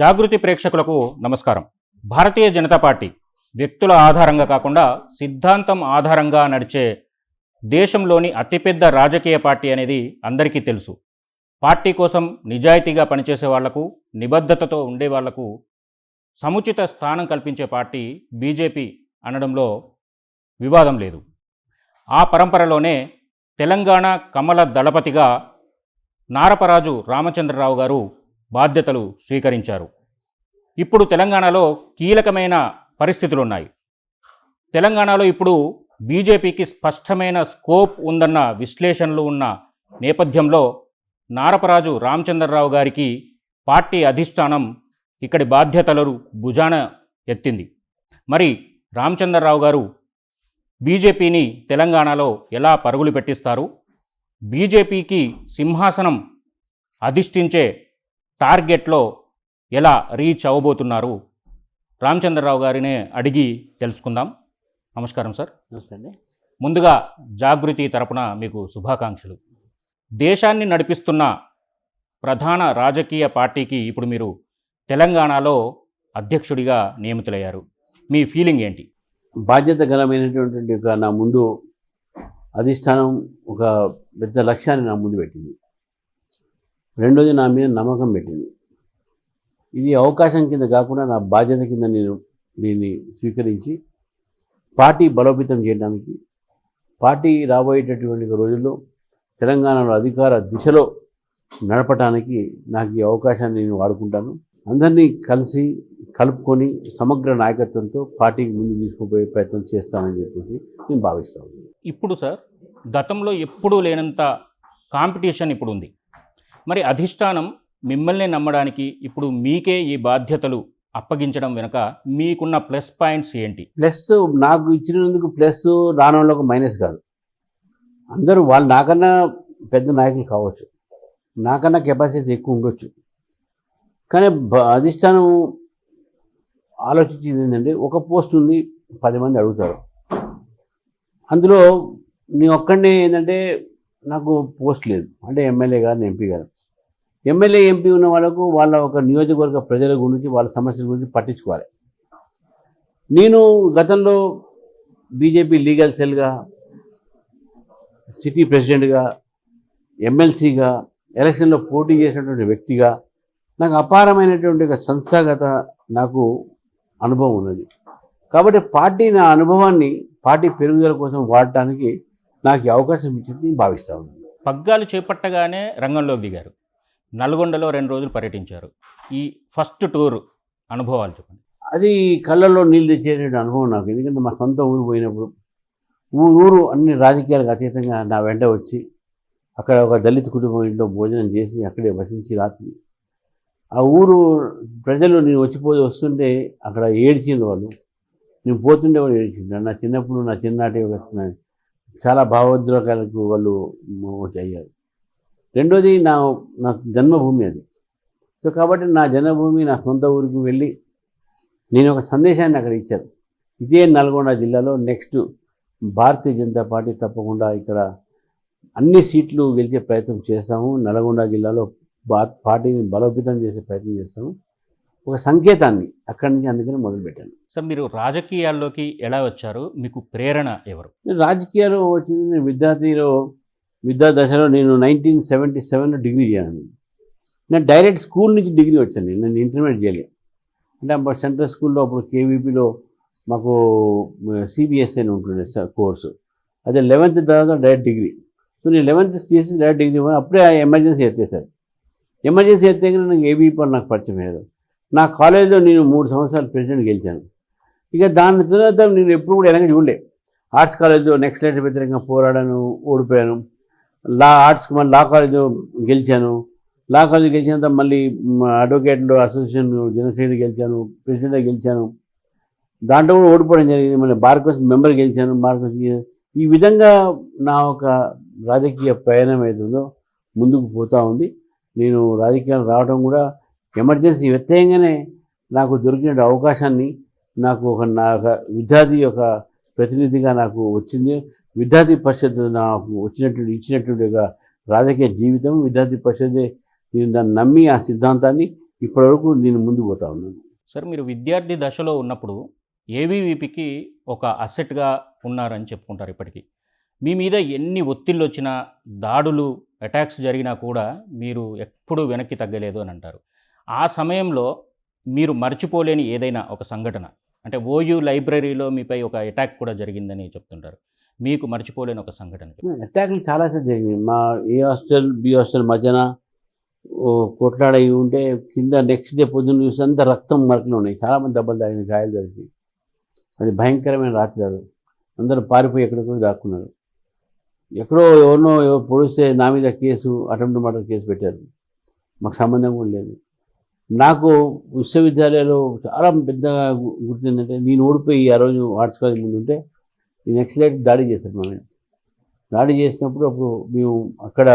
జాగృతి ప్రేక్షకులకు నమస్కారం. భారతీయ జనతా పార్టీ వ్యక్తుల ఆధారంగా కాకుండా సిద్ధాంతం ఆధారంగా నడిచే దేశంలోని అతిపెద్ద రాజకీయ పార్టీ అనేది అందరికీ తెలుసు. పార్టీ కోసం నిజాయితీగా పనిచేసే వాళ్ళకు నిబద్ధతతో ఉండే వాళ్ళకు సముచిత స్థానం కల్పించే పార్టీ బీజేపీ అనడంలో వివాదం లేదు. ఆ పరంపరలోనే తెలంగాణ కమల దళపతిగా నారపరాజు రామచంద్రరావు గారు బాధ్యతలు స్వీకరించారు. ఇప్పుడు తెలంగాణలో కీలకమైన పరిస్థితులు ఉన్నాయి తెలంగాణలో ఇప్పుడు బీజేపీకి స్పష్టమైన స్కోప్ ఉందన్న విశ్లేషణలు ఉన్న నేపథ్యంలో నారపరాజు రామచంద్రరావు గారికి పార్టీ అధిష్టానం ఇక్కడి బాధ్యతలను భుజాన ఎత్తింది. మరి రామచంద్రరావు గారు బీజేపీని తెలంగాణలో ఎలా పరుగులు పెట్టిస్తారు? బీజేపీకి సింహాసనం అధిష్ఠించే టార్గెట్లో ఎలా రీచ్ అవ్వబోతున్నారు? రామచంద్రరావు గారినే అడిగి తెలుసుకుందాం. నమస్కారం సార్. నమస్తే అండి. ముందుగా జాగృతి తరపున మీకు శుభాకాంక్షలు. దేశాన్ని నడిపిస్తున్న ప్రధాన రాజకీయ పార్టీకి ఇప్పుడు మీరు తెలంగాణలో అధ్యక్షుడిగా నియమితులయ్యారు. మీ ఫీలింగ్ ఏంటి? బాధ్యత గలమైనటువంటి ఒక నా ముందు అధిష్టానం ఒక పెద్ద లక్ష్యాన్ని నా ముందు పెట్టింది. రెండోది నా మీద నమ్మకం పెట్టింది. ఇది అవకాశం కింద కాకుండా నా బాధ్యత కింద నేను దీన్ని స్వీకరించి పార్టీ బలోపేతం చేయడానికి పార్టీ రాబోయేటటువంటి రోజుల్లో తెలంగాణలో అధికార దిశలో నడపటానికి నాకు ఈ అవకాశాన్ని నేను వాడుకుంటాను. అందరినీ కలిసి కలుపుకొని సమగ్ర నాయకత్వంతో పార్టీకి ముందు తీసుకుపోయే ప్రయత్నం చేస్తానని చెప్పేసి నేను భావిస్తాను ఇప్పుడు సార్ గతంలో ఎప్పుడూ లేనంత కాంపిటీషన్ ఇప్పుడు ఉంది. మరి అధిష్టానం మిమ్మల్ని నమ్మడానికి ఇప్పుడు మీకే ఈ బాధ్యతలు అప్పగించడం వెనుక మీకున్న ప్లస్ పాయింట్స్ ఏంటి? ప్లస్ నాకు ఇచ్చినందుకు ప్లస్ రానోళ్ళకు మైనస్ కాదు. అందరూ వాళ్ళు నాకన్నా పెద్ద నాయకులు కావచ్చు. నాకన్నా కెపాసిటీ ఎక్కువ ఉండొచ్చు. కానీ అధిష్టానం ఆలోచించింది ఏంటంటే ఒక పోస్ట్ ఉంది పది మంది అడుగుతారు. అందులో నీ ఒక్కడనే ఏంటంటే నాకు పోస్ట్ లేదు. అంటే ఎమ్మెల్యే గారు ఎంపీ గారు. ఎమ్మెల్యే ఎంపీ ఉన్న వాళ్ళకు వాళ్ళ ఒక నియోజకవర్గ ప్రజల గురించి వాళ్ళ సమస్యల గురించి పట్టించుకోవాలి. నేను గతంలో బీజేపీ లీగల్ సెల్గా సిటీ ప్రెసిడెంట్గా ఎమ్మెల్సీగా ఎలక్షన్లో పోటీ చేసినటువంటి వ్యక్తిగా నాకు అపారమైనటువంటి ఒక సంస్థాగత నాకు అనుభవం ఉన్నది. కాబట్టి పార్టీ నా అనుభవాన్ని పార్టీ పెరుగుదల కోసం వాడటానికి నాకు ఈ అవకాశం ఇచ్చింది నేను భావిస్తా ఉన్నాను. పగ్గాలు చేపట్టగానే రంగంలోకి దిగారు. నల్గొండలో రెండు రోజులు పర్యటించారు. ఈ ఫస్ట్ టూర్ అనుభవాలు చెప్పండి. అది కళ్ళల్లో నీళ్ళు తెచ్చేటువంటి అనుభవం నాకు. ఎందుకంటే మా సొంత ఊరు పోయినప్పుడు ఊరు అన్ని రాజకీయాలకు అతీతంగా నా వెంట వచ్చి అక్కడ ఒక దళిత కుటుంబం ఇంట్లో భోజనం చేసి అక్కడే వసించి రాత్రి. ఆ ఊరు ప్రజలు నేను వచ్చిపోయి వస్తుంటే అక్కడ ఏడ్చిండు వాళ్ళు. నేను పోతుండే వాళ్ళు ఏడ్చిండు నా చిన్నప్పుడు నా చిన్ననాటి చాలా భావోద్రేకాలకు వాళ్ళు అయ్యారు రెండోది నా నా జన్మభూమి అది. సో కాబట్టి నా జన్మభూమి నా సొంత ఊరికి వెళ్ళి నేను ఒక సందేశాన్ని అక్కడ ఇచ్చాను. ఇదే నల్గొండ జిల్లాలో నెక్స్ట్ భారతీయ జనతా పార్టీ తప్పకుండా ఇక్కడ అన్ని సీట్లు గెలిచే ప్రయత్నం చేస్తాము. నల్గొండ జిల్లాలో బా పార్టీని బలోపేతం చేసే ప్రయత్నం చేస్తాము. ఒక సంకేతాన్ని అక్కడి నుంచి అందుకని మొదలుపెట్టాను. సార్ మీరు రాజకీయాల్లోకి ఎలా వచ్చారు? మీకు ప్రేరణ ఎవరు? నేను రాజకీయాలు వచ్చింది నేను విద్యార్థిలో విద్యా దశలో నేను నైన్టీన్ సెవెంటీ సెవెన్లో డిగ్రీ చేయాను నేను డైరెక్ట్ స్కూల్ నుంచి డిగ్రీ వచ్చాను నేను. నేను ఇంటర్మీడియట్ చేయలేదు. అంటే అప్పుడు సెంట్రల్ స్కూల్లో అప్పుడు కేవీపీలో మాకు సిబిఎస్ అని ఉంటుండే సార్ కోర్సు. అదే లెవెన్త్ తర్వాత డైరెక్ట్ డిగ్రీ. సో నేను లెవెన్త్ చేసి డైరెక్ట్ డిగ్రీ అప్పుడే ఎమర్జెన్సీ ఎత్తేసారు ఎమర్జెన్సీ ఎత్తే నాకు ఏబీపీ నాకు పరిచయం అయ్యారు. నా కాలేజీలో నేను మూడు సంవత్సరాలు ప్రెసిడెంట్ గెలిచాను. ఇక దాని తర్వాత నేను ఎప్పుడు కూడా వెనక చూడలే. ఆర్ట్స్ కాలేజ్లో నెక్స్ట్ లెటర్ వ్యతిరేకంగా పోరాడాను ఓడిపోయాను. లా ఆర్ట్స్ మళ్ళీ లా కాలేజ్లో గెలిచాను. లా కాలేజ్ గెలిచిన తర్వాత మళ్ళీ అడ్వకేట్లు అసోసియేషన్ జనసేన గెలిచాను ప్రెసిడెంట్గా గెలిచాను. దాంట్లో కూడా ఓడిపోవడం జరిగింది. మళ్ళీ బార్కోస్ మెంబర్ గెలిచాను. బార్ ఈ విధంగా నా ఒక రాజకీయ ప్రయాణం ఏదో ముందుకు పోతూ ఉంది. నేను రాజకీయాలు రావడం కూడా ఎమర్జెన్సీ వ్యత్యయంగానే నాకు దొరికిన అవకాశాన్ని నాకు ఒక నా ఒక విద్యార్థి యొక్క ప్రతినిధిగా నాకు వచ్చింది. విద్యార్థి పరిషత్ నాకు వచ్చినటువంటి ఇచ్చినటువంటి రాజకీయ జీవితం విద్యార్థి పరిషత్తే నేను దాన్ని నమ్మి ఆ సిద్ధాంతాన్ని ఇప్పటివరకు నేను ముందు పోతా ఉన్నాను. సార్ మీరు విద్యార్థి దశలో ఉన్నప్పుడు ఏబీవీపీకి ఒక అసెట్గా ఉన్నారని చెప్పుకుంటారు ఇప్పటికీ. మీ మీద ఎన్ని ఒత్తిళ్ళు వచ్చినా దాడులు అటాక్స్ జరిగినా కూడా మీరు ఎప్పుడూ వెనక్కి తగ్గలేదు అని అంటారు. ఆ సమయంలో మీరు మర్చిపోలేని ఏదైనా ఒక సంఘటన. అంటే ఓయూ లైబ్రరీలో మీపై ఒక అటాక్ కూడా జరిగిందని చెప్తుంటారు. మీకు మర్చిపోలేని ఒక సంఘటన. అటాక్లు చాలాసార్లు జరిగినాయి. మా ఏ హాస్టల్ బి హాస్టల్ మధ్యన ఓ కొట్లాడయి ఉంటే కింద నెక్స్ట్ డే పొద్దున్న చూసి అంత రక్తం మరకలు ఉన్నాయి. చాలామంది దెబ్బలు తాగిన గాయాలు జరిగి అది భయంకరమైన రాత్రి అది. అందరూ పారిపోయి ఎక్కడికో దాక్కున్నారు. ఎక్కడో ఎవరినో ఎవరు పొడిస్తే నా మీద కేసు అటెంప్ట్ మర్డర్ కేసు పెట్టారు. మాకు సంబంధం కూడా లేదు. నాకు విశ్వవిద్యాలయంలో చాలా పెద్దగా గుర్తుందంటే నేను ఓడిపోయి ఆ రోజు ఆర్ట్స్ కాలేజ్ ముందు ఉంటే నేను నెక్స్ట్ దాడి చేశాను మా మీద దాడి చేసినప్పుడు అప్పుడు మేము అక్కడ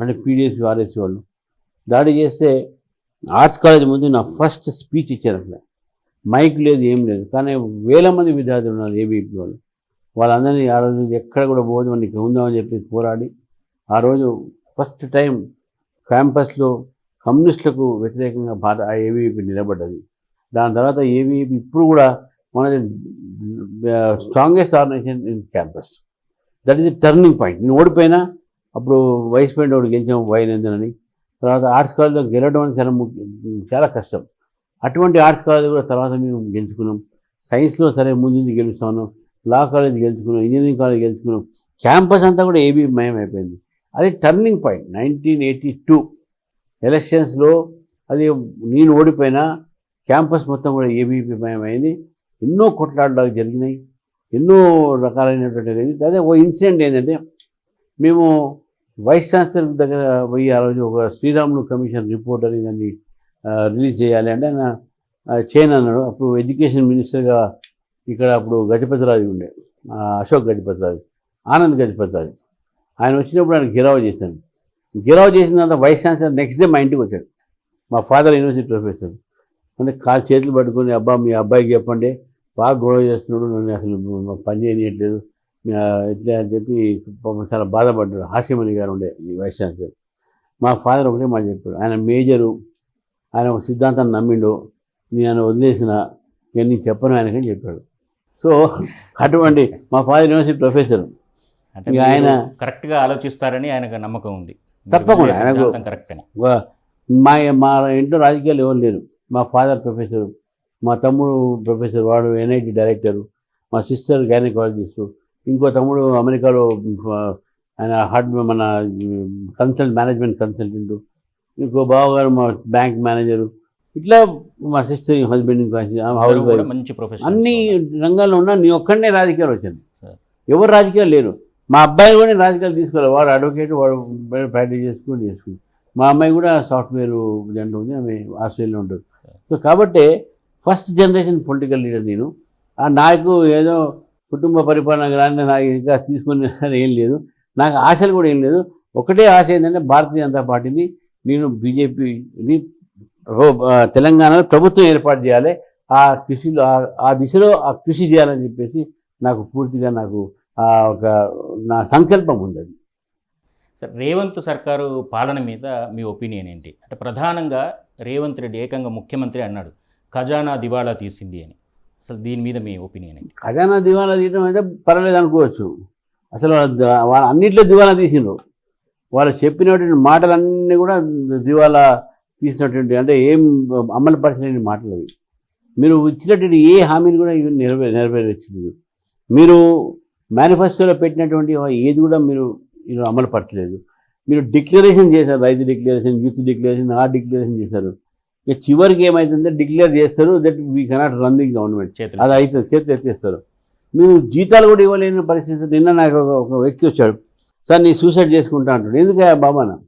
అంటే పీడిఎస్ ఆర్ఎస్ వాళ్ళు. దాడి చేస్తే ఆర్ట్స్ కాలేజ్ ముందు నా ఫస్ట్ స్పీచ్ ఇచ్చాను అక్కడ మైక్ లేదు ఏం లేదు. కానీ వేల మంది విద్యార్థులు ఉన్నారు ఏబీపీ వాళ్ళు. వాళ్ళందరినీ ఆ రోజు ఎక్కడ కూడా పోదు మనం ఇక్కడ ఉందామని చెప్పి పోరాడి ఆ రోజు ఫస్ట్ టైం క్యాంపస్లో కమ్యూనిస్టులకు వ్యతిరేకంగా భారత ఆ నిలబడ్డది. దాని తర్వాత ఏబీవీపీ ఇప్పుడు కూడా మనది strongest organization in campus that is the turning point నేను ఓడిపోయినా అప్పుడు వైస్ ప్రెసిడెంట్ ఒకటి గెలిచాము వైనందనని తర్వాత ఆర్ట్స్ కాలేజ్లో గెలవడం అనేది చాలా చాలా కష్టం. అటువంటి ఆర్ట్స్ కాలేజ్ కూడా తర్వాత మేము గెలుచుకున్నాం. సైన్స్లో సరే ముందు గెలుస్తాను. లా కాలేజ్ గెలుచుకున్నాం ఇంజనీరింగ్ కాలేజ్ గెలుచుకున్నాం. క్యాంపస్ అంతా కూడా ఏబీ మయం అయిపోయింది అది turning point nineteen eighty two ఎలక్షన్స్లో అది నేను ఓడిపోయినా క్యాంపస్ మొత్తం కూడా ఏబీపీ మయమైంది. ఎన్నో కొట్లాటలు జరిగినాయి. ఎన్నో రకాలైనటువంటి జరిగింది అదే ఒక ఇన్సిడెంట్ ఏంటంటే మేము వైస్ ఛాన్సలర్ దగ్గర పోయి ఆ రోజు ఒక శ్రీరాములు కమిషన్ రిపోర్ట్ అని దాన్ని రిలీజ్ చేయాలి అంటే ఆయన చేయను అన్నాడు. అప్పుడు ఎడ్యుకేషన్ మినిస్టర్గా ఇక్కడ అప్పుడు గజపతిరాజు ఉండే. అశోక్ గజపతిరాజు ఆనంద్ గజపతిరాజు. ఆయన వచ్చినప్పుడు ఆయన గిరావ చేశాను గిరావ్ చేసిన తర్వాత వైస్ ఛాన్సలర్ నెక్స్ట్ డే మా ఇంటికి వచ్చాడు. మా ఫాదర్ యూనివర్సిటీ ప్రొఫెసర్ అంటే కాలు చేతులు పట్టుకొని అబ్బా మీ అబ్బాయికి చెప్పండి. బాగా గొడవ చేస్తున్నాడు. నన్ను అసలు పని చేయనీయట్లేదు. మీ- ఇట్లా అని చెప్పి పాపం చాలా బాధపడ్డాడు. హాస్యమణి గారు ఉండే ఈ వైస్ ఛాన్సలర్ మా ఫాదర్ ఒకటే మాట చెప్పాడు. ఆయన మేజరు. ఆయన ఒక సిద్ధాంతాన్ని నమ్మిండు. నేను వదిలేసిన. నేను నీకు చెప్పను ఆయనకని చెప్పాడు. సో అటువంటి మా ఫాదర్ యూనివర్సిటీ ప్రొఫెసర్ అంటే ఆయన- కరెక్ట్గా ఆలోచిస్తారని ఆయనకు నమ్మకం ఉంది. తప్పకుండా, ఆయనకు- మా మా ఇంట్లో రాజకీయాలు ఎవరు లేరు. మా ఫాదర్ ప్రొఫెసర్ మా తమ్ముడు ప్రొఫెసర్ వాడు ఎన్ఐటి డైరెక్టరు మా సిస్టర్ గైనకాలజిస్టు ఇంకో తమ్ముడు అమెరికాలో ఆయన హార్డ్ మన కన్సల్ట్ మేనేజ్మెంట్ కన్సల్టెంట్ ఇంకో బావగారు మా బ్యాంక్ మేనేజరు ఇట్లా మా సిస్టర్ హస్బెండ్ హౌస్ వైఫ్. అన్ని రంగాల్లో ఉన్నా నీ ఒక్కడనే రాజకీయాలు వచ్చాను. ఎవరు రాజకీయాలు లేరు. మా అబ్బాయి కూడా రాజకీయాలు తీసుకోవాలి. వాడు అడ్వకేట్ వాడు ప్రాక్టీస్ చేసుకుని చేసుకుని మా అమ్మాయి కూడా సాఫ్ట్వేర్ జంట ఉంది. ఆమె ఆస్ట్రేలియా ఉంటుంది. సో కాబట్టి ఫస్ట్ జనరేషన్ పొలిటికల్ లీడర్ నేను. ఆ నాకు ఏదో కుటుంబ పరిపాలన కానీ నాకు ఇంకా తీసుకుని ఏం లేదు. నాకు ఆశలు కూడా ఏం లేదు. ఒకటే ఆశ ఏంటంటే భారతీయ జనతా పార్టీని నేను బీజేపీని తెలంగాణలో ప్రభుత్వం ఏర్పాటు చేయాలి. ఆ కృషిలో ఆ- దిశలో ఆ కృషి చేయాలని చెప్పేసి నాకు పూర్తిగా నాకు ఒక నా సంకల్పం ఉంది అది సార్ రేవంత్ సర్కారు పాలన మీద మీ ఒపీనియన్ ఏంటి? అంటే ప్రధానంగా రేవంత్ రెడ్డి ఏకంగా ముఖ్యమంత్రి అన్నాడు ఖజానా దివాళా తీసింది అని. అసలు దీని మీద మీ ఒపీనియన్ ఏంటి? ఖజానా దివాలా తీయడం అయితే పర్వాలేదు అనుకోవచ్చు. అసలు వాళ్ళ అన్నింటిలో దివాలా తీసిండ్రు. వాళ్ళు చెప్పినటువంటి మాటలన్నీ కూడా దివాలా తీసినటువంటి అంటే ఏం అమలు పరచలేని మాటలు అవి. మీరు ఇచ్చినటువంటి ఏ హామీని కూడా ఇవి నెరవే నెరవేర్చింది మీరు మేనిఫెస్టోలో పెట్టినటువంటి ఏది కూడా మీరు అమలు పరచలేదు. మీరు డిక్లరేషన్ చేశారు రైతు డిక్లరేషన్ యూత్ డిక్లరేషన్ ఆ డిక్లరేషన్ చేశారు. ఇక చివరికి ఏమవుతుందంటే డిక్లేర్ చేస్తారు that we cannot run the government చేతులు అది అవుతుంది చేతులు ఎత్తేస్తారు. మీరు జీతాలు కూడా ఇవ్వలేని పరిస్థితి నిన్న నాకు ఒక- వ్యక్తి వచ్చాడు. సార్ నేను సూసైడ్ చేసుకుంటా అంటాడు ఎందుకే బాబాన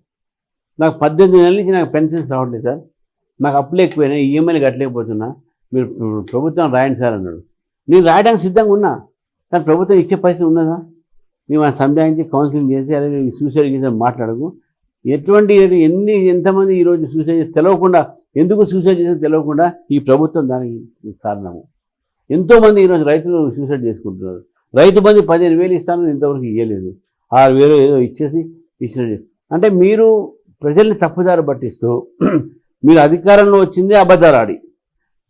నాకు పద్దెనిమిది నెలల నుంచి నాకు పెన్షన్స్ రావట్లేదు సార్. నాకు అప్పులు ఎక్కువైనా ఈఎంఐలు కట్టలేకపోతున్నా. మీరు ప్ర- ప్రభుత్వం రాయండి సార్ అన్నాడు. నేను రాయడానికి సిద్ధంగా ఉన్నా. కానీ ప్రభుత్వం ఇచ్చే పరిస్థితి ఉన్నదా? మేము ఆయన సంజాయించి కౌన్సిలింగ్ చేసి అలాగే సూసైడ్ చేసి మాట్లాడకు. ఎటువంటి ఎన్ని ఎంతమంది ఈరోజు సూసైడ్ చేసి తెలవకుండా ఎందుకు సూసైడ్ చేసి తెలవకుండా ఈ ప్రభుత్వం దానికి కారణము. ఎంతోమంది ఈరోజు రైతులు సూసైడ్ చేసుకుంటున్నారు. రైతు బంధు పదిహేను వేలు ఇస్తాను ఇంతవరకు ఇవ్వలేదు ఆరు వేలు ఏదో ఇచ్చేసి ఇచ్చినట్టు అంటే మీరు ప్రజల్ని తప్పుదారి పట్టిస్తూ మీరు అధికారంలో వచ్చిందే అబద్ధాలు ఆడి.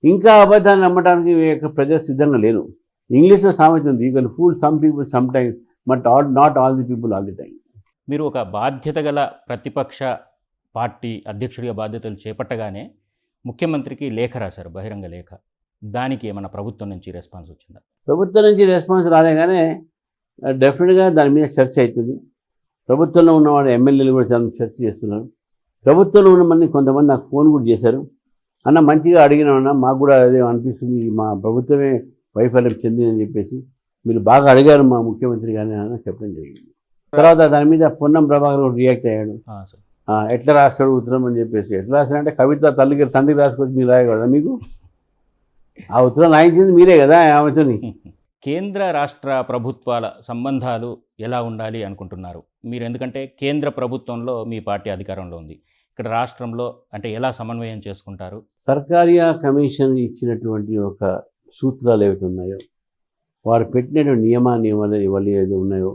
ఇంకా అబద్ధాన్ని నమ్మడానికి ప్రజలు సిద్ధంగా లేరు. ఇంగ్లీష్లో సామెత ఉంది. You can fool some people some time but all not all the people all the time మీరు ఒక బాధ్యత గల ప్రతిపక్ష పార్టీ అధ్యక్షుడిగా బాధ్యతలు చేపట్టగానే ముఖ్యమంత్రికి లేఖ రాశారు బహిరంగ లేఖ. దానికి ఏమైనా ప్రభుత్వం నుంచి రెస్పాన్స్ వచ్చిందా? ప్రభుత్వం నుంచి రెస్పాన్స్ రాలేగానే డెఫినెట్గా దాని మీద చర్చ అవుతుంది. ప్రభుత్వంలో ఉన్నవాడు ఎమ్మెల్యేలు కూడా చాలా చర్చ చేస్తున్నారు. ప్రభుత్వంలో ఉన్న మంది కొంతమంది నాకు ఫోన్ కూడా చేశారు. అన్న మంచిగా అడిగినా మాకు కూడా అదే అనిపిస్తుంది. మా ప్రభుత్వమే వైఫల్యం చెందిందని చెప్పేసి మీరు బాగా అడిగారు మా ముఖ్యమంత్రి గారిని అని చెప్పడం జరిగింది. తర్వాత దాని మీద పొన్నం ప్రభాకర్ కూడా రియాక్ట్ అయ్యాడు. ఎట్లా రాస్తాడు ఉత్తరం అని చెప్పేసి. ఎట్లా రాస్తాడంటే కవిత తల్లికి తండ్రికి రాసుకొచ్చి మీరు రాయగలరా మీకు? ఆ ఉత్తరం రాయించింది మీరే కదా ఆమెతోని. కేంద్ర రాష్ట్ర ప్రభుత్వాల సంబంధాలు ఎలా ఉండాలి అనుకుంటున్నారు? మీరు ఎందుకంటే కేంద్ర ప్రభుత్వంలో మీ పార్టీ అధికారంలో ఉంది. ఇక్కడ రాష్ట్రంలో అంటే ఎలా సమన్వయం చేసుకుంటారు? సర్కారియా కమిషన్ ఇచ్చినటువంటి ఒక సూత్రాలు ఏవైతే ఉన్నాయో వారు పెట్టినటువంటి నియమ నియమాలు ఇవన్నీ ఏదో ఉన్నాయో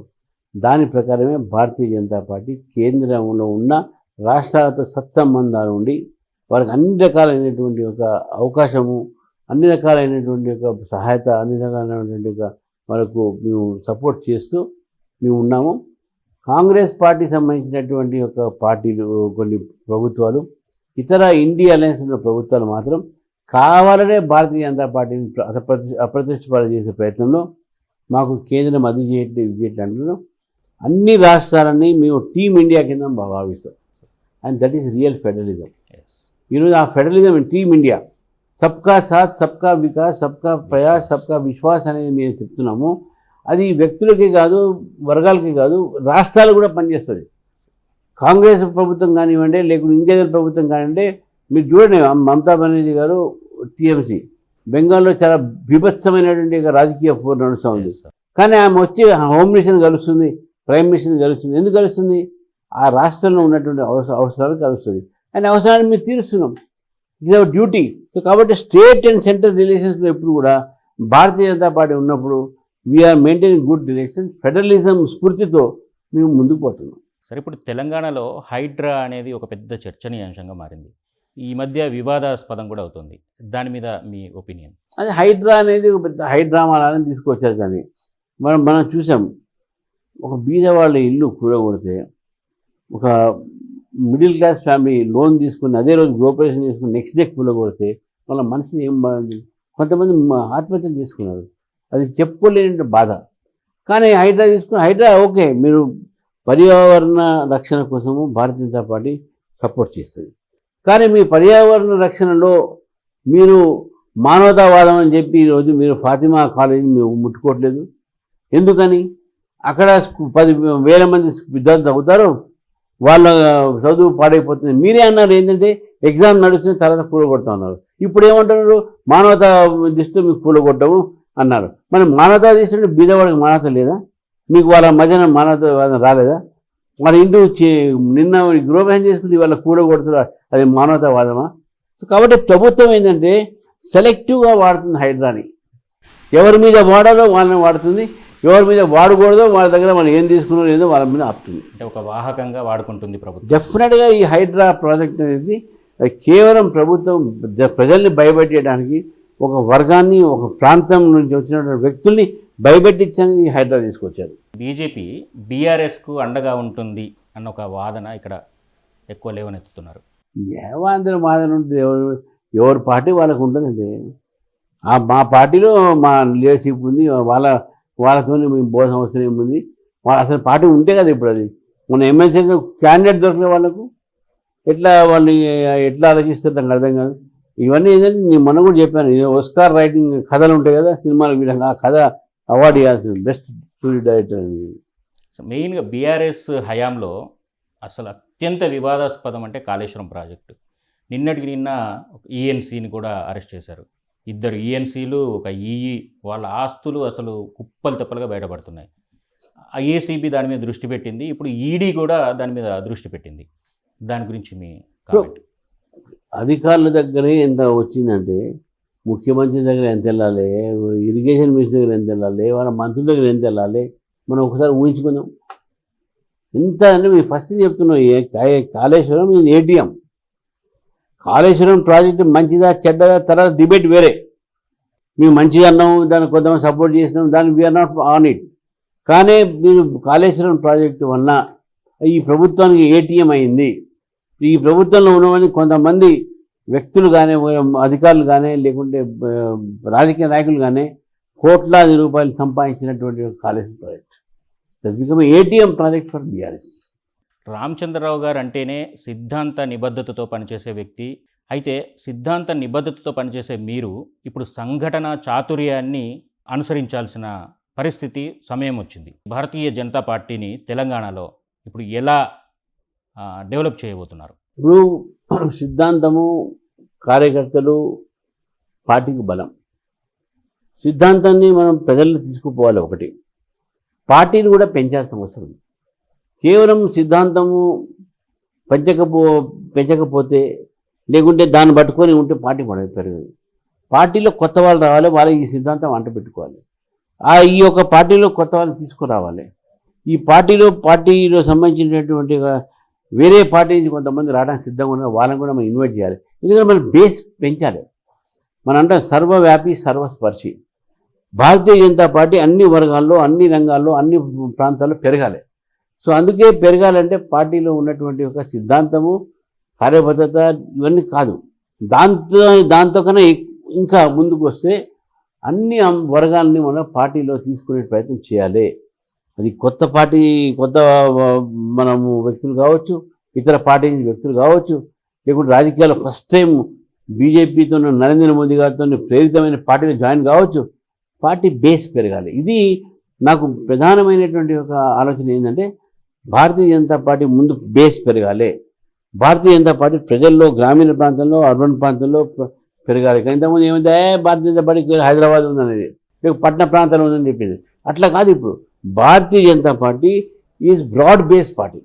దాని ప్రకారమే భారతీయ జనతా పార్టీ కేంద్రంలో ఉన్న రాష్ట్రాలతో సత్సంబంధాలు ఉండి వారికి అన్ని రకాలైనటువంటి ఒక అవకాశము అన్ని రకాలైనటువంటి ఒక సహాయత అన్ని రకాలైనటువంటి ఒక మనకు మేము సపోర్ట్ చేస్తూ మేము ఉన్నాము. కాంగ్రెస్ పార్టీ సంబంధించినటువంటి ఒక పార్టీలు కొన్ని ప్రభుత్వాలు ఇతర ఇండియా అలయన్స్ ఉన్న ప్రభుత్వాలు మాత్రం కావాలనే భారతీయ జనతా పార్టీని ప్ర- అప్రతి అప్రతిష్టపాలు చేసే ప్రయత్నంలో మాకు కేంద్రం అది చేయట్లేదు ఇది చేయట్లేదు అన్ని రాష్ట్రాలని మేము టీమ్ ఇండియా కింద భావిస్తాం. And that is real federalism. ఈరోజు ఆ ఫెడరలిజం టీమ్ ఇండియా. సబ్కా సాత్ సబ్కా వికాస్ సబ్కా ప్రయాస్ సబ్కా విశ్వాస్ అనేది మేము చెప్తున్నాము. అది వ్యక్తులకి కాదు వర్గాలకి కాదు రాష్ట్రాలు కూడా పనిచేస్తుంది. కాంగ్రెస్ ప్రభుత్వం కానివ్వండి లేకుంటే ఇంకేదో ప్రభుత్వం కానివ్వండి మీరు చూడండి మమ- మమతా బెనర్జీ గారు టీఎంసీ. బెంగాల్లో చాలా బీభత్సమైనటువంటి రాజకీయ పోరు నడుస్తూ ఉంది. కానీ ఆమె వచ్చి హోమ్ మినిస్టర్ కలుస్తుంది ప్రైమ్ మినిస్టర్ కలుస్తుంది. ఎందుకు కలుస్తుంది? ఆ రాష్ట్రంలో ఉన్నటువంటి అవసర అవసరాలు కలుస్తుంది. అండ్ అవసరాన్ని మేము తీరుస్తున్నాం. ఇది అవర్ డ్యూటీ సో కాబట్టి స్టేట్ అండ్ సెంట్రల్ రిలేషన్స్లో ఎప్పుడు కూడా భారతీయ జనతా పార్టీ ఉన్నప్పుడు we are maintaining good relation federalism స్ఫూర్తితో మేము ముందుకు పోతున్నాం. సరే ఇప్పుడు తెలంగాణలో హైడ్రా అనేది ఒక పెద్ద చర్చనీయాంశంగా మారింది. ఈ మధ్య వివాదాస్పదం కూడా అవుతుంది. దాని మీద మీ ఒపీనియన్? అది హైడ్రా అనేది ఒక పెద్ద హైడ్రామా అని తీసుకొచ్చారు కానీ మనం మనం చూసాం. ఒక బీదవాళ్ళ ఇల్లు కూడగొడితే ఒక మిడిల్ క్లాస్ ఫ్యామిలీ లోన్ తీసుకుని అదే రోజు గ్రోపరేషన్ తీసుకుని నెక్స్ట్ డే కూడగొడితే వాళ్ళ మనసుని ఏం బాగుంది కొంతమంది ఆత్మహత్యలు చేసుకున్నారు. అది చెప్పుకోలేని బాధ. కానీ హైడ్రా తీసుకుని హైడ్రా ఓకే మీరు పర్యావరణ రక్షణ కోసము భారతీయ జనతా పార్టీ సపోర్ట్ చేస్తుంది. కానీ మీ పర్యావరణ రక్షణలో మీరు మానవతావాదం అని చెప్పి ఈరోజు మీరు ఫాతిమా కాలేజీ మీరు ముట్టుకోవట్లేదు. ఎందుకని? అక్కడ పది వేల మంది విద్యార్థులు తగ్గుతారు. వాళ్ళ చదువు పాడైపోతుంది. మీరే అన్నారు ఏంటంటే ఎగ్జామ్ నడుస్తుంది తర్వాత కూలగొడతా ఉన్నారు ఇప్పుడు ఏమంటున్నారు? మానవతా దృష్టిలో మీకు కూలగొట్టము అన్నారు. మరి మానవతా దృష్టిలో బీదవాడికి మానవత లేదా? మీకు వాళ్ళ మధ్యన మానవతావాదం రాలేదా? మరి ఇంటూ చే- నిన్న గృహభ్యాసం చేసుకుని వాళ్ళ కూడగొడుతున్నారు అది మానవతావాదమా? కాబట్టి ప్రభుత్వం ఏంటంటే సెలెక్టివ్గా వాడుతుంది హైడ్రాని ఎవరి మీద వాడాలో వాళ్ళని వాడుతుంది ఎవరి మీద వాడకూడదో వాళ్ళ దగ్గర మనం ఏం తీసుకున్నారో ఏదో వాళ్ళ మీద ఆపుతుంది. అంటే ఒక వాహకంగా వాడుకుంటుంది ప్రభుత్వం. డెఫినెట్గా ఈ హైడ్రా ప్రాజెక్ట్ అనేది కేవలం ప్రభుత్వం ప్రజల్ని భయపెట్టడానికి ఒక వర్గాన్ని ఒక ప్రాంతం నుంచి వచ్చినటువంటి వ్యక్తుల్ని భయపెట్టించడానికి ఈ హైడ్రా తీసుకొచ్చారు. బీజేపీ బీఆర్ఎస్కు అండగా ఉంటుంది అన్న ఒక వాదన ఇక్కడ ఎక్కువ లేవనెత్తుతున్నారు. ఏమాంధ్ర మాదన ఉంటుంది ఎవరు ఎవరి పార్టీ వాళ్ళకు ఉంటుందండి. ఆ మా పార్టీలో మా లీడర్షిప్ ఉంది వాళ్ళ వాళ్ళతో మేము పోసిన అవసరం ఏముంది. వాళ్ళ అసలు పార్టీ ఉంటే కదా ఇప్పుడు అది. మన ఎమ్మెల్సీ క్యాండిడేట్ దొరకలే వాళ్ళకు. ఎట్లా వాళ్ళు ఎట్లా ఆలోచిస్తారు నాకు అర్థం కాదు. ఇవన్నీ ఏంటంటే నేను మొన్న కూడా చెప్పాను ఇది ఒస్కార్ రైటింగ్ కథలు ఉంటాయి కదా సినిమాల విధంగా ఆ కథ అవార్డు ఇవ్వాల్సింది బెస్ట్ స్టోరీ డైరెక్టర్ అని సో మెయిన్గా బీఆర్ఎస్ హయాంలో అసలు అత్యంత వివాదాస్పదం అంటే కాళేశ్వరం ప్రాజెక్టు. నిన్నటికి నిన్న ఈఎన్సీని కూడా అరెస్ట్ చేశారు. ఇద్దరు ఈఎన్సీలు ఒక ఈఈ వాళ్ళ ఆస్తులు అసలు కుప్పలు తెప్పలుగా బయటపడుతున్నాయి. ఐఏసీబీ దాని మీద దృష్టి పెట్టింది. ఇప్పుడు ఈడీ కూడా దాని మీద దృష్టి పెట్టింది. దాని గురించి మీ అధికారుల దగ్గరే ఎంత వచ్చిందంటే ముఖ్యమంత్రి దగ్గర ఎంత వెళ్ళాలి? ఇరిగేషన్ మినిస్టర్ దగ్గర ఎంత వెళ్ళాలి? వాళ్ళ మంత్రుల దగ్గర ఎంత వెళ్ళాలి? మనం ఒకసారి ఊహించుకుందాం. ఇంత అంటే మేము ఫస్ట్ చెప్తున్నాం ఏ కాళేశ్వరం ఇది ఏటీఎం కాళేశ్వరం ప్రాజెక్టు మంచిదా చెడ్డదా తర్వాత డిబేట్ వేరే. మేము మంచిది అన్నాము దాన్ని కొంతమంది సపోర్ట్ చేసినాం దాన్ని వీఆర్ నాట్ ఆన్ ఇట్ కానీ మీరు కాళేశ్వరం ప్రాజెక్టు వల్ల ఈ ప్రభుత్వానికి ఏటీఎం అయింది. ఈ ప్రభుత్వంలో ఉన్నవని కొంతమంది వ్యక్తులు కానీ అధికారులు కానీ లేకుంటే రాజకీయ నాయకులు కానీ కోట్లాది రూపాయలు సంపాదించినటువంటి Kaleshwaram project that become ATM project for BRS Ramachandra Rao గారు అంటేనే సిద్ధాంత నిబద్ధతతో పనిచేసే వ్యక్తి. అయితే సిద్ధాంత నిబద్ధతతో పనిచేసే మీరు ఇప్పుడు సంఘటన చాతుర్యాన్ని అనుసరించాల్సిన పరిస్థితి సమయం వచ్చింది. భారతీయ జనతా పార్టీని తెలంగాణలో ఇప్పుడు ఎలా డెవలప్ చేయబోతున్నారు? ఇప్పుడు సిద్ధాంతము కార్యకర్తలు పార్టీకి బలం. సిద్ధాంతాన్ని మనం ప్రజల్లో తీసుకుపోవాలి ఒకటి. పార్టీని కూడా పెంచాల్సిన అవసరం ఉంది. కేవలం సిద్ధాంతము పెంచకపో పెంచకపోతే లేకుంటే దాన్ని పట్టుకొని ఉంటే పార్టీ పడ పెరగదు. పార్టీలో కొత్త వాళ్ళు రావాలి వాళ్ళకి ఈ సిద్ధాంతం అంట పెట్టుకోవాలి. ఆ ఈ యొక్క పార్టీలో కొత్త వాళ్ళు తీసుకురావాలి. ఈ పార్టీలో పార్టీలో సంబంధించినటువంటి వేరే పార్టీ నుంచి కొంతమంది రావడానికి సిద్ధంగా ఉన్నారు. వాళ్ళని కూడా మనం ఇన్వైట్ చేయాలి. ఎందుకంటే మనం బేస్ పెంచాలి. మనం అంటాం సర్వవ్యాపి సర్వస్పర్శి. భారతీయ జనతా పార్టీ అన్ని వర్గాల్లో అన్ని రంగాల్లో అన్ని ప్రాంతాల్లో పెరగాలి. సో అందుకే పెరగాలంటే పార్టీలో ఉన్నటువంటి ఒక సిద్ధాంతము కార్యబద్ధత ఇవన్నీ కాదు. దాంతో దాంతో కన్నా ఇంకా ముందుకు వస్తే అన్ని వర్గాలని మనం పార్టీలో తీసుకునే ప్రయత్నం చేయాలి. అది కొత్త పార్టీ కొత్త మనము వ్యక్తులు కావచ్చు ఇతర పార్టీ నుంచి వ్యక్తులు కావచ్చు లేకుంటే రాజకీయాలు ఫస్ట్ టైం బీజేపీతో నరేంద్ర మోదీ గారితో ప్రేరితమైన పార్టీలో జాయిన్ కావచ్చు పార్టీ బేస్ పెరగాలి. ఇది నాకు ప్రధానమైనటువంటి ఒక ఆలోచన ఏంటంటే భారతీయ జనతా పార్టీ ముందు బేస్ పెరగాలి. భారతీయ జనతా పార్టీ ప్రజల్లో గ్రామీణ ప్రాంతంలో అర్బన్ ప్రాంతంలో పెరగాలి. కానీ ఇంతకుముందు ఏమైంది? భారతీయ జనతా పార్టీ హైదరాబాద్ ఉందనేది. లేక పట్టణ ప్రాంతాలు ఉందని చెప్పింది. అట్లా కాదు ఇప్పుడు. Bharatiya Janata party is broad base party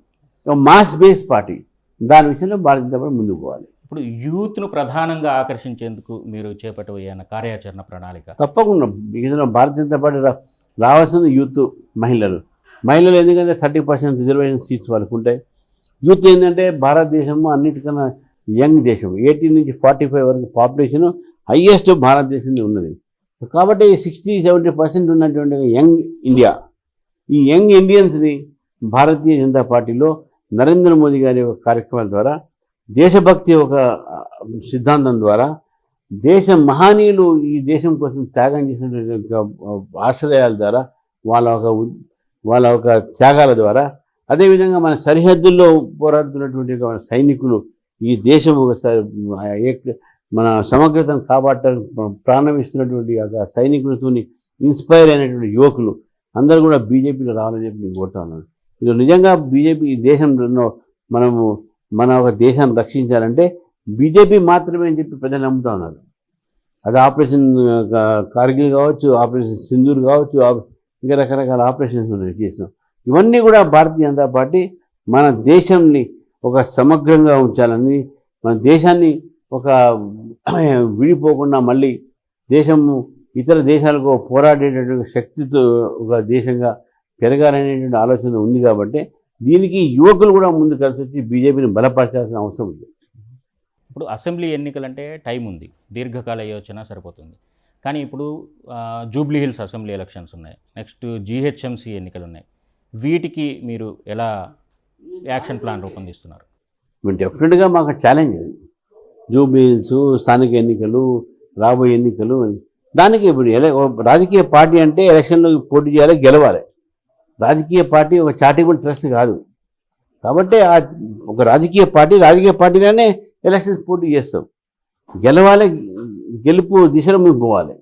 mass base party దాని విషయంలో భారతీయ జనతా పార్టీ ముందుకు పోవాలి. ఇప్పుడు యూత్ను ప్రధానంగా ఆకర్షించేందుకు మీరు చేపట్టబోయే కార్యాచరణ ప్రణాళిక? తప్పకుండా. ఇందులో భారతీయ జనతా పార్టీ రా- రావాల్సింది యూత్ మహిళలు. మహిళలు ఎందుకంటే థర్టీ పర్సెంట్ రిజర్వేషన్ సీట్స్ వాళ్ళకు ఉంటాయి. యూత్ ఏంటంటే భారతదేశము అన్నిటికన్నా యంగ్ దేశం. ఎయిటీన్ నుంచి ఫార్టీ ఫైవ్ వరకు పాపులేషన్ హయ్యెస్ట్ భారతదేశంలో ఉన్నది. కాబట్టి సిక్స్టీ సెవెంటీ పర్సెంట్ ఉన్నటువంటి యంగ్ ఇండియా ఈ యంగ్ ఇండియన్స్ని భారతీయ జనతా పార్టీలో నరేంద్ర మోదీ గారి యొక్క కార్యక్రమాల ద్వారా దేశభక్తి ఒక సిద్ధాంతం ద్వారా దేశ మహనీయులు ఈ దేశం కోసం త్యాగం చేసినటువంటి ఆశ్రయాల ద్వారా వాళ్ళ ఒక వాళ్ళ ఒక త్యాగాల ద్వారా అదేవిధంగా మన సరిహద్దుల్లో పోరాడుతున్నటువంటి సైనికులు ఈ దేశం ఒక మన సమగ్రతను కాపాడటానికి ప్రారంభిస్తున్నటువంటి ఒక సైనికులతో ఇన్స్పైర్ అయినటువంటి యువకులు అందరూ కూడా బీజేపీలో రావాలని చెప్పి నేను కోరుతా ఉన్నాను. ఇది నిజంగా బీజేపీ ఈ దేశంలో మనము మన ఒక దేశాన్ని రక్షించాలంటే బీజేపీ మాత్రమే అని చెప్పి ప్రజలు నమ్ముతా ఉన్నారు. అది ఆపరేషన్ కార్గిల్ కావచ్చు ఆపరేషన్ సింధూర్ కావచ్చు ఇంకా రకరకాల ఆపరేషన్స్ మనం చేసినాం. ఇవన్నీ కూడా భారతీయ జనతా పార్టీ మన దేశంని ఒక సమగ్రంగా ఉంచాలని మన దేశాన్ని ఒక విడిపోకుండా మళ్ళీ దేశము ఇతర దేశాలకు పోరాడేటటువంటి శక్తితో ఒక దేశంగా పెరగాలనేటువంటి ఆలోచన ఉంది కాబట్టి దీనికి యువకులు కూడా ముందు కలిసి వచ్చి బీజేపీని బలపరచాల్సిన అవసరం ఉంది. ఇప్పుడు అసెంబ్లీ ఎన్నికలంటే టైం ఉంది. దీర్ఘకాల యోచన సరిపోతుంది. కానీ ఇప్పుడు జూబ్లీ హిల్స్ అసెంబ్లీ ఎలక్షన్స్ ఉన్నాయి. నెక్స్ట్ జీహెచ్ఎంసీ ఎన్నికలు ఉన్నాయి. వీటికి మీరు ఎలా యాక్షన్ ప్లాన్ రూపొందిస్తున్నారు? డెఫినెట్గా మాకు ఛాలెంజ్ అది. జూబిల్స్ స్థానిక ఎన్నికలు రాబోయే ఎన్నికలు. దానికి ఇప్పుడు రాజకీయ పార్టీ అంటే ఎలక్షన్లో పోటీ చేయాలి గెలవాలి. రాజకీయ పార్టీ ఒక చారిటబుల్ ట్రస్ట్ కాదు. కాబట్టి ఆ ఒక రాజకీయ పార్టీ రాజకీయ పార్టీగానే ఎలక్షన్స్ పోటీ చేస్తాం. గెలవాలి గెలుపు దిశలో మేము పోవాలి.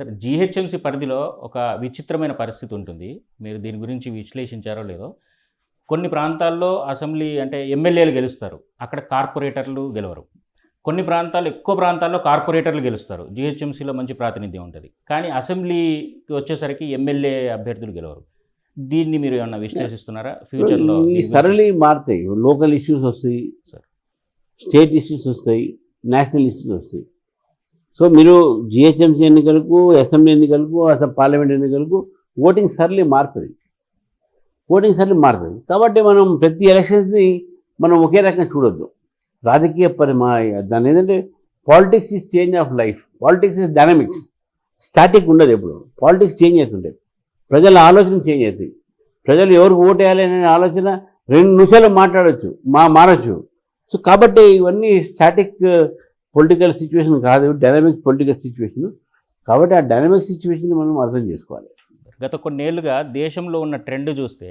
సరే జిహెచ్ఎంసి పరిధిలో ఒక విచిత్రమైన పరిస్థితి ఉంటుంది. మీరు దీని గురించి విశ్లేషించారో లేదో. కొన్ని ప్రాంతాల్లో అసెంబ్లీ అంటే ఎమ్మెల్యేలు గెలుస్తారు. అక్కడ కార్పొరేటర్లు గెలవరు. కొన్ని ప్రాంతాల్లో ఎక్కువ ప్రాంతాల్లో కార్పొరేటర్లు గెలుస్తారు. జీహెచ్ఎంసీలో మంచి ప్రాతినిధ్యం ఉంటుంది. కానీ అసెంబ్లీకి వచ్చేసరికి ఎమ్మెల్యే అభ్యర్థులు గెలవరు. దీన్ని మీరు ఏమన్నా విశ్లేషిస్తున్నారా? ఫ్యూచర్లో? సరళి మారుతాయి. లోకల్ ఇష్యూస్ వస్తాయి సరే. స్టేట్ ఇష్యూస్ వస్తాయి నేషనల్ ఇష్యూస్ వస్తాయి. సో మీరు జిహెచ్ఎంసీ ఎన్నికలకు అసెంబ్లీ ఎన్నికలకు అసలు పార్లమెంట్ ఎన్నికలకు ఓటింగ్ సరళి మారుతుంది. ఓటింగ్ సరళి మారుతుంది. కాబట్టి మనం ప్రతి ఎలక్షన్స్ని మనం ఒకే రకంగా చూడొద్దు. రాజకీయ పరిమా దాని ఏంటంటే politics is change of life politics is dynamics static ఉండదు ఎప్పుడు. పాలిటిక్స్ చేంజ్ అవుతుంటాయి. ప్రజల ఆలోచన చేంజ్ అవుతాయి. ప్రజలు ఎవరికి ఓటు వేయాలి అనే ఆలోచన రెండు నిమిషాలు మాట్లాడవచ్చు మా మారచ్చు. సో కాబట్టి ఇవన్నీ స్టాటిక్ పొలిటికల్ సిచ్యువేషన్ కాదు డైనమిక్ పొలిటికల్ సిచ్యువేషన్ కాబట్టి ఆ డైనమిక్ సిచ్యువేషన్ మనం అర్థం చేసుకోవాలి. గత కొన్నేళ్ళుగా దేశంలో ఉన్న ట్రెండ్ చూస్తే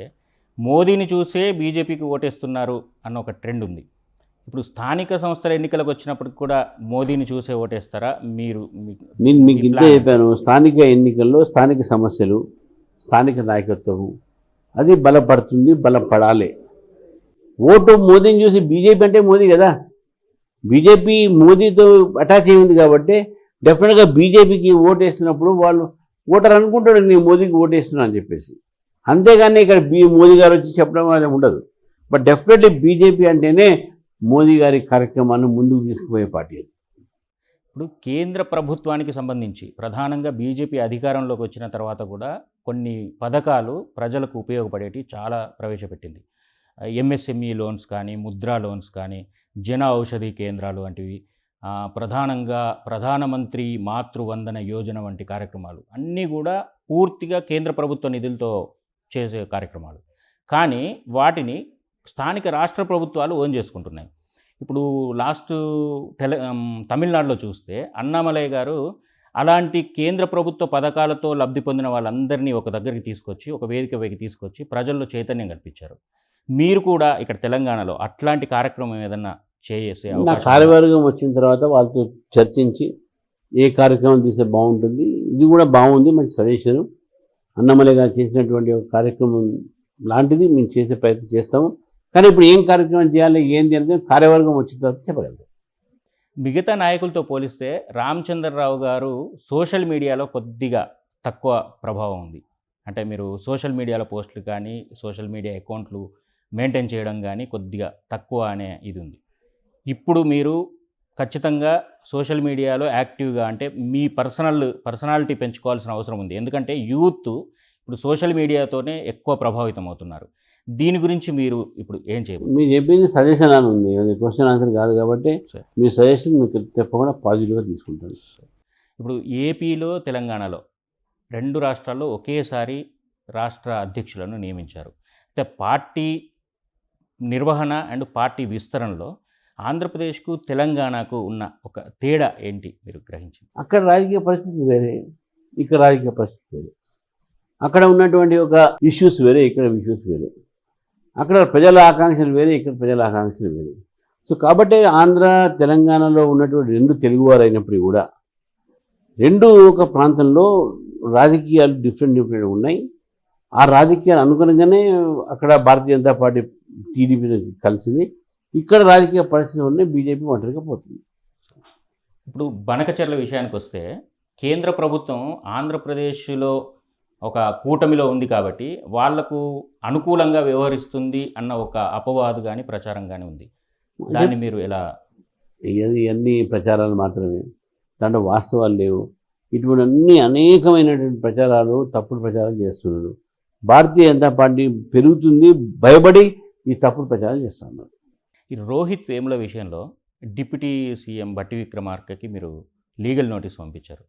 మోదీని చూసే బీజేపీకి ఓటేస్తున్నారు అన్న ఒక ట్రెండ్ ఉంది. ఇప్పుడు స్థానిక సంస్థల ఎన్నికలకు వచ్చినప్పటికి కూడా మోదీని చూసే ఓటేస్తారా? మీరు నేను మీకు ఇంతే. చెప్పాను. స్థానిక ఎన్నికల్లో స్థానిక సమస్యలు స్థానిక నాయకత్వం అది బలపడుతుంది బలపడాలి. ఓటు మోదీని చూసి బీజేపీ అంటే మోదీ కదా. బీజేపీ మోదీతో అటాచ్ అయి ఉంది కాబట్టి డెఫినెట్గా బీజేపీకి ఓటు వేసినప్పుడు వాళ్ళు ఓటర్ అనుకుంటాడు నేను మోదీకి ఓటు వేస్తున్నా అని చెప్పేసి. అంతేగాని ఇక్కడ బీ మోదీ గారు వచ్చి చెప్పడం అనేది ఉండదు. బట్ డెఫినెట్లీ బీజేపీ అంటేనే మోదీ గారి కార్యక్రమాన్ని ముందుకు తీసుకుపోయే పార్టీ అది. ఇప్పుడు కేంద్ర ప్రభుత్వానికి సంబంధించి ప్రధానంగా బీజేపీ అధికారంలోకి వచ్చిన తర్వాత కూడా కొన్ని పథకాలు ప్రజలకు ఉపయోగపడేటి చాలా ప్రవేశపెట్టింది. ఎంఎస్ఎంఈ లోన్స్ కానీ ముద్రా లోన్స్ కానీ జన ఔషధి కేంద్రాలు వంటివి ప్రధానంగా ప్రధానమంత్రి మాతృవందన యోజన వంటి కార్యక్రమాలు. అన్నీ కూడా పూర్తిగా కేంద్ర ప్రభుత్వ నిధులతో చేసే కార్యక్రమాలు. కానీ వాటిని స్థానిక రాష్ట్ర ప్రభుత్వాలు ఓన్ చేసుకుంటున్నాయి. ఇప్పుడు లాస్ట్ తెల తమిళనాడులో చూస్తే అన్నామలై గారు అలాంటి కేంద్ర ప్రభుత్వ పథకాలతో లబ్ధి పొందిన వాళ్ళందరినీ ఒక దగ్గరికి తీసుకొచ్చి ఒక వేదిక పైకి తీసుకొచ్చి ప్రజల్లో చైతన్యం కల్పించారు. మీరు కూడా ఇక్కడ తెలంగాణలో అట్లాంటి కార్యక్రమం ఏదన్నా చేసే నా? కార్యవర్గం వచ్చిన తర్వాత వాళ్ళతో చర్చించి ఏ కార్యక్రమం తీస్తే బాగుంటుంది. ఇది కూడా బాగుంది. మంచి సజెషన్. అన్నమలై గారు చేసినటువంటి ఒక కార్యక్రమం లాంటిది. మేము చేసే ప్రయత్నం చేస్తాము. కానీ ఇప్పుడు ఏం కార్యక్రమం చేయాలి ఏంది అనేది కార్యవర్గం వచ్చిన తర్వాత చెప్పగలరు మిగతా నాయకులతో పోలిస్తే రామచంద్రరావు గారు సోషల్ మీడియాలో కొద్దిగా తక్కువ ప్రభావం ఉంది. అంటే మీరు సోషల్ మీడియాలో పోస్టులు కానీ సోషల్ మీడియా అకౌంట్లు మెయింటైన్ చేయడం కానీ కొద్దిగా తక్కువ అనే ఇది ఉంది. ఇప్పుడు మీరు ఖచ్చితంగా సోషల్ మీడియాలో యాక్టివ్గా అంటే మీ పర్సనల్ పర్సనాలిటీ పెంచుకోవాల్సిన అవసరం ఉంది. ఎందుకంటే యూత్ ఇప్పుడు సోషల్ మీడియాతోనే ఎక్కువ ప్రభావితం అవుతున్నారు. దీని గురించి మీరు ఇప్పుడు ఏం చేయబోతున్నారు? మీరు చెప్పింది సజెషన్ అని ఉంది. అది క్వశ్చన్ ఆన్సర్ కాదు కాబట్టి. మీ సజెషన్ మీకు తప్పకుండా పాజిటివ్గా తీసుకుంటాను. ఇప్పుడు ఏపీలో తెలంగాణలో రెండు రాష్ట్రాల్లో ఒకేసారి రాష్ట్ర అధ్యక్షులను నియమించారు. అయితే పార్టీ నిర్వహణ అండ్ పార్టీ విస్తరణలో ఆంధ్రప్రదేశ్కు తెలంగాణకు ఉన్న ఒక తేడా ఏంటి మీరు గ్రహించింది? అక్కడ రాజకీయ పరిస్థితి వేరే ఇక్కడ రాజకీయ పరిస్థితి వేరే. అక్కడ ఉన్నటువంటి ఒక ఇష్యూస్ వేరే ఇక్కడ ఇష్యూస్ వేరే. అక్కడ ప్రజల ఆకాంక్షలు వేరే ఇక్కడ ప్రజల ఆకాంక్షలు వేరే. సో కాబట్టి ఆంధ్ర తెలంగాణలో ఉన్నటువంటి రెండు తెలుగువారు అయినప్పటికీ కూడా రెండు ఒక ప్రాంతంలో రాజకీయాలు డిఫరెంట్ డిఫరెంట్ ఉన్నాయి. ఆ రాజకీయాలు అనుగుణంగానే అక్కడ భారతీయ జనతా పార్టీ టీడీపీ కలిసింది. ఇక్కడ రాజకీయ పరిస్థితి ఉన్నాయి బీజేపీ ఒంటరిగా పోతుంది. ఇప్పుడు బనకచర్ల విషయానికి వస్తే కేంద్ర ప్రభుత్వం ఆంధ్రప్రదేశ్లో ఒక కూటమిలో ఉంది కాబట్టి వాళ్ళకు అనుకూలంగా వ్యవహరిస్తుంది అన్న ఒక అపవాదు కానీ ప్రచారం కానీ ఉంది. దాన్ని మీరు ఎలా ఇది అన్ని ప్రచారాలు మాత్రమే. దాంట్లో వాస్తవాలు లేవు. ఇటువంటి అన్ని అనేకమైనటువంటి ప్రచారాలు తప్పుడు ప్రచారాలు చేస్తున్నారు. భారతీయ జనతా పార్టీ పెరుగుతుంది భయపడి ఈ తప్పుడు ప్రచారాలు చేస్తున్నారు. ఈ రోహిత్ వేముల విషయంలో డిప్యూటీ సీఎం బట్టి విక్రమార్కకి మీరు లీగల్ నోటీస్ పంపించారు.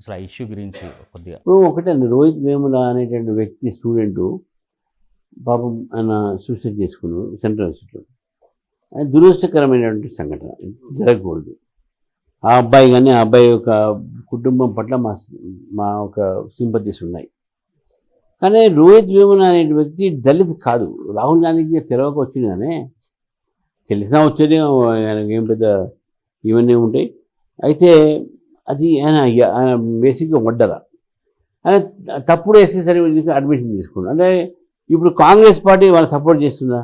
అసలు ఆ ఇష్యూ గురించి కొద్దిగా. ఇప్పుడు ఒకటే రోహిత్ వేముల అనేటువంటి వ్యక్తి స్టూడెంట్ పాపం ఆయన సూసైడ్ చేసుకున్నాడు సెంట్రల్ యూనివర్సిటీలో అది దురదృష్టకరమైనటువంటి సంఘటన జరగకూడదు. ఆ అబ్బాయి కానీ ఆ అబ్బాయి యొక్క కుటుంబం పట్ల మా మా ఒక సింపతీస్ ఉన్నాయి. కానీ రోహిత్ వేముల అనే వ్యక్తి దళిత్ కాదు. రాహుల్ గాంధీకి తెలవక వచ్చింది కానీ తెలిసినా వచ్చేది ఆయనకి ఏం పెద్ద ఇవన్నీ ఉంటాయి. అయితే అది ఆయన ఆయన బేసిక్గా వడ్డరా ఆయన తప్పుడు వేసేసరికి అడ్మిషన్ తీసుకున్నాడు. అంటే ఇప్పుడు కాంగ్రెస్ పార్టీ వాళ్ళు సపోర్ట్ చేస్తుందా?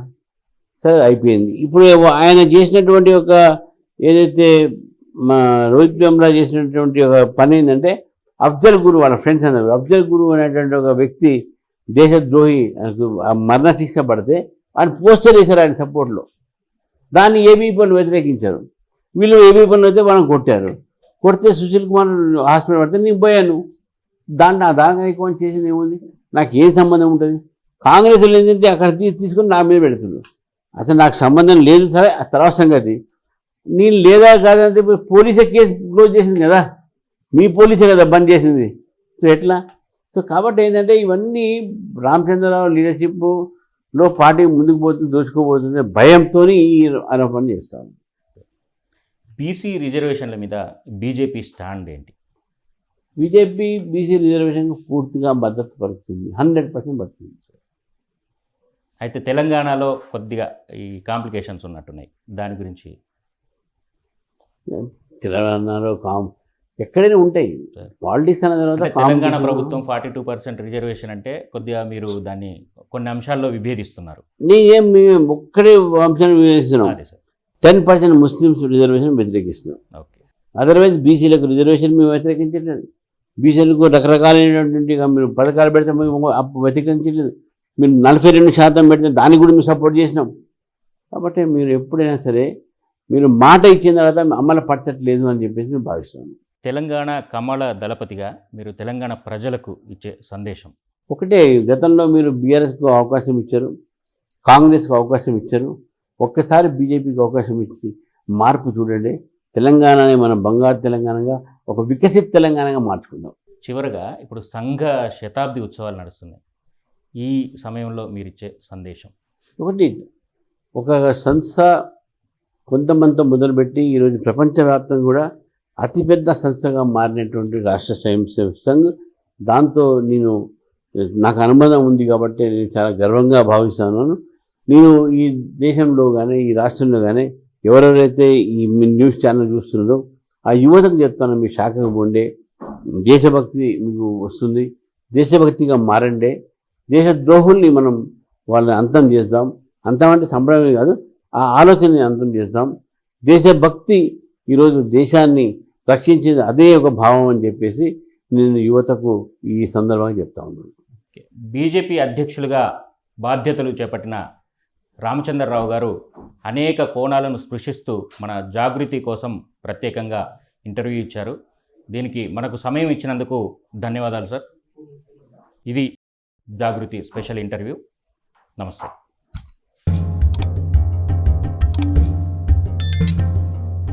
సరే అయిపోయింది. ఇప్పుడు ఆయన చేసినటువంటి ఒక ఏదైతే మా రోహిత్ బెమ్రా చేసినటువంటి ఒక పని ఏంటంటే అఫ్జల్ గురు వాళ్ళ ఫ్రెండ్స్ అన్నారు అఫ్జల్ గురు అనేటువంటి ఒక వ్యక్తి దేశద్రోహి మరణశిక్ష ఆ పడితే ఆయన పోస్టర్ వేశారు ఆయన సపోర్ట్లో. దాన్ని ఏబీ పని వ్యతిరేకించారు. వీళ్ళు ఏబీ పని అయితే మనం కొట్టారు. కొడితే సుశీల్ కుమార్ హాస్పిటల్ పడితే నేను పోయాను దాంట్లో దానికి ఎక్కువ చేసింది ఏముంది? నాకు ఏ సంబంధం ఉంటుంది? కాంగ్రెస్ ఏంటంటే అక్కడ తీ- తీసుకొని నా మీద పెడుతున్నారు. అసలు నాకు సంబంధం లేదు సరే ఆ తర్వాత సంగతి. నేను లేదా కాదంటే పోలీసే కేసు క్లోజ్ చేసింది కదా. మీ పోలీసే కదా బంద్ చేసింది. సో ఎట్లా? సో కాబట్టి ఏంటంటే ఇవన్నీ రామచంద్రరావు లీడర్షిప్లో పార్టీ ముందుకు పోతుంది దోచుకోబోతుంది భయంతో ఈ ఆరోపణ చేస్తాను బీసీ రిజర్వేషన్ల మీద బీజేపీ స్టాండ్ ఏంటి? బీజేపీ బీసీ రిజర్వేషన్ పూర్తిగా భద్రత పడుతుంది హండ్రెడ్ పర్సెంట్ పడుతుంది అయితే తెలంగాణలో కొద్దిగా ఈ కాంప్లికేషన్స్ ఉన్నట్టున్నాయి. దాని గురించి తెలంగాణలో కామ్ ఎక్కడైనా ఉంటాయి. పాలిటిక్స్ అన్న తర్వాత తెలంగాణ ప్రభుత్వం ఫార్టీ టూ పర్సెంట్ రిజర్వేషన్ అంటే కొద్దిగా మీరు దాన్ని కొన్ని అంశాల్లో విభేదిస్తున్నారు. నేనేం మేము ఒక్కడే అంశాన్ని వివేచిస్తున్నాం అదే sir. Ten percent Muslims reservation వ్యతిరేకిస్తున్నాం. Okay otherwise బీసీలకు రిజర్వేషన్ మేము వ్యతిరేకించట్లేదు. బీసీలకు రకరకాలైనటువంటి మీరు పథకాలు పెడితే మేము అప్పు వ్యతిరేకించట్లేదు. మీరు నలభై రెండు శాతం పెడితే దానికి కూడా మేము సపోర్ట్ చేసినాం. కాబట్టి మీరు ఎప్పుడైనా సరే మీరు మాట ఇచ్చిన తర్వాత అమలు పరచట్లేదు అని చెప్పేసి మేము భావిస్తాను తెలంగాణ కమల దళపతిగా మీరు తెలంగాణ ప్రజలకు ఇచ్చే సందేశం. ఒకటే గతంలో మీరు బీఆర్ఎస్కు అవకాశం ఇచ్చారు. కాంగ్రెస్కు అవకాశం ఇచ్చారు. ఒక్కసారి బీజేపీకి అవకాశం ఇచ్చి మార్పు చూడండి. తెలంగాణని మన బంగారు తెలంగాణగా ఒక వికసిత తెలంగాణగా మార్చుకుందాం. చివరగా ఇప్పుడు సంఘ శతాబ్ది ఉత్సవాలు నడుస్తున్నాయి. ఈ సమయంలో మీరు ఇచ్చే సందేశం. ఒకటి ఒక సంస్థ కొంతమందితో మొదలుపెట్టి ఈరోజు ప్రపంచవ్యాప్తంగా కూడా అతిపెద్ద సంస్థగా మారినటువంటి రాష్ట్ర స్వయం సేవక్ సంఘ్ దాంతో నేను నాకు అనుబంధం ఉంది కాబట్టి నేను చాలా గర్వంగా భావిస్తున్నాను. నేను ఈ దేశంలో కానీ ఈ రాష్ట్రంలో కానీ ఎవరెవరైతే ఈ న్యూస్ ఛానల్ చూస్తున్నారో ఆ యువతకు చెప్తాను మీ శాఖకు పోండే. దేశభక్తి మీకు వస్తుంది. దేశభక్తిగా మారండే. దేశ ద్రోహుల్ని మనం వాళ్ళని అంతం చేద్దాం. అంతం అంటే సంబరమే కాదు ఆ ఆలోచనని అంతం చేద్దాం. దేశభక్తి ఈరోజు దేశాన్ని రక్షించేది అదే ఒక భావం అని చెప్పేసి నేను యువతకు ఈ సందర్భంగా చెప్తా ఉన్నాను. బీజేపీ అధ్యక్షులుగా బాధ్యతలు చేపట్టిన రామచంద్రరావు గారు అనేక కోణాలను స్పృశిస్తూ మన జాగృతి కోసం ప్రత్యేకంగా ఇంటర్వ్యూ ఇచ్చారు. దీనికి మనకు సమయం ఇచ్చినందుకు ధన్యవాదాలు సార్. ఇది జాగృతి స్పెషల్ ఇంటర్వ్యూ. నమస్తే.